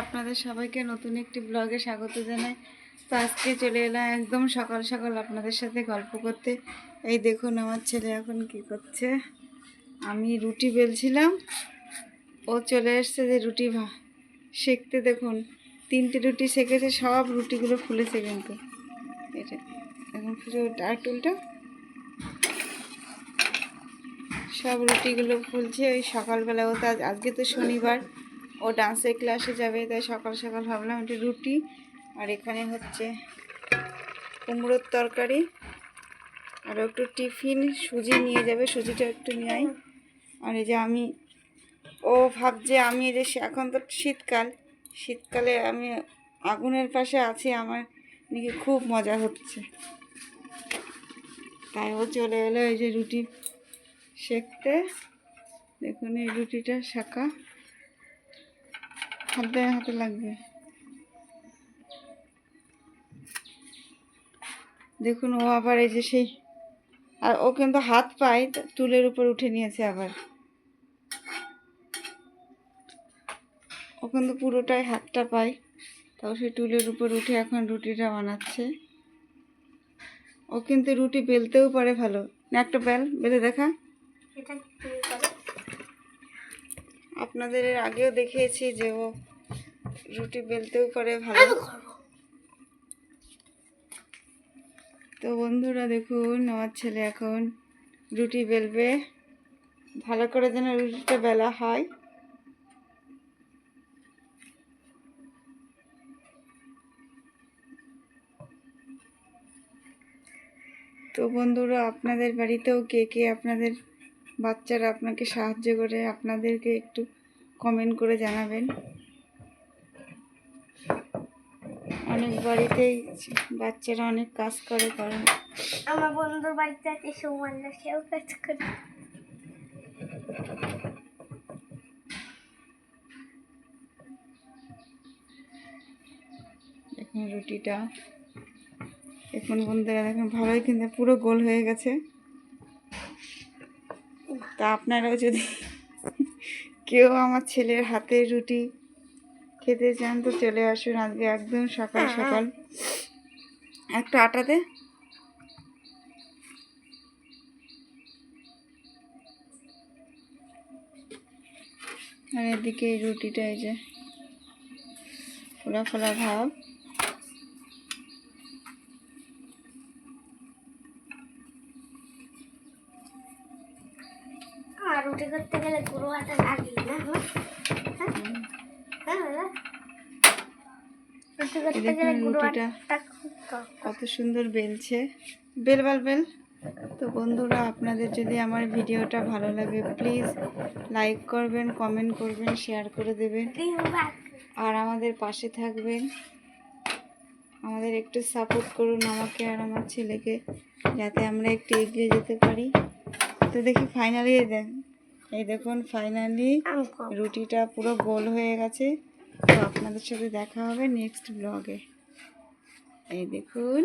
আপনাদের সবাইকে নতুন একটি ব্লগে স্বাগত জানাই। তো আজকে চলে এলাম একদম সকাল সকাল আপনাদের সাথে গল্প করতে। এই দেখুন আমার ছেলে এখন কি করছে। আমি রুটি বেলছিলাম, ও চলে এসছে যে রুটি সেঁকতে দেখুন, তিনটে রুটি সেঁকেছে, সব রুটিগুলো ফুলেছে কিন্তু। এটা এখন ডার্ক উল্টা সব রুটিগুলো ফুলছে ওই সকালবেলা ও তো আজ- আজকে তো শনিবার ও ডান্সের ক্লাসে যাবে, তাই সকাল সকাল ভাবলাম একটু রুটি। আর এখানে হচ্ছে কুমড়োর তরকারি। আর একটু টিফিন, সুজি নিয়ে যাবে, সুজিটা একটু নিয়ে আর এই যে আমি, ও ভাবছে আমি এই যে এখন তো শীতকাল। শীতকালে আমি আগুনের পাশে আছি, আমার নাকি খুব মজা হচ্ছে। তাই ও চলে এলো এই যে রুটি সেঁকতে। দেখুন এই রুটিটা শাঁকা হাতে হাতে লাগবে। দেখুন, ও আবার এই যে সেই আর ও কিন্তু হাত পায় টুলের উপর উঠে নিয়েছে আবার। ও কিন্তু পুরোটাই হাতটা পায়। তাও সে টুলের উপর উঠে এখন রুটিটা বানাচ্ছে। ও কিন্তু রুটি বেলতেও পারে ভালো। একটা বেল বেলে দেখা। এটা আপনাদের এর আগেও দেখিয়েছি যে ও রুটি বেলতেও পারে ভালো। তো বন্ধুরা দেখুন আমার ছেলে এখন রুটি বেলবে। ভালো করে যেন রুটিটা বেলা হয়। তো বন্ধুরা আপনাদের বাড়িতেও কে কে আপনাদের বাচ্চারা আপনাকে সাহায্য করে আপনাদেরকে একটু কমেন্ট করে জানাবেন। অনেক বাড়িতেই বাচ্চারা অনেক কাজ করে কারণ আমার বন্ধুর বাড়িতে আছে সুমান্না সেও কাজ করে। দেখুন রুটিটা। এখন বন্ধুরা দেখুন ভালোই কিন্তু পুরো গোল হয়ে গেছে। তা আপনারাও যদি কেউ আমার ছেলের হাতের রুটি খেতে চান তো চলে আসুন আজকে একদম সকাল সকাল। একটা আটা দে। আর এদিকে এই রুটিটা এই যে ফোলা ফোলা ভাব আর রুটি করতে গেলে গুঁড়ো আটা লাগে না হ্যাঁ? হ্যাঁ রুটি করতে গেলে গুঁড়ো আটা কত সুন্দর বেলছে। বেল বাল বেল। তো বন্ধুরা আপনাদের যদি আমার ভিডিওটা ভালো লাগে প্লিজ লাইক করবেন কমেন্ট করবেন শেয়ার করে দেবেন। আর আমাদের পাশে থাকবেন। আমাদের একটু সাপোর্ট করুন আমাকে আর আমার ছেলেকে যাতে আমরা একটু এগিয়ে যেতে পারি। তো দেখি ফাইনালি দেখ এই দেখুন ফাইনালি রুটিটা পুরো গোল হয়ে গেছে। তো আপনাদের সাথে দেখা হবে নেক্সট ব্লগে এই দেখুন।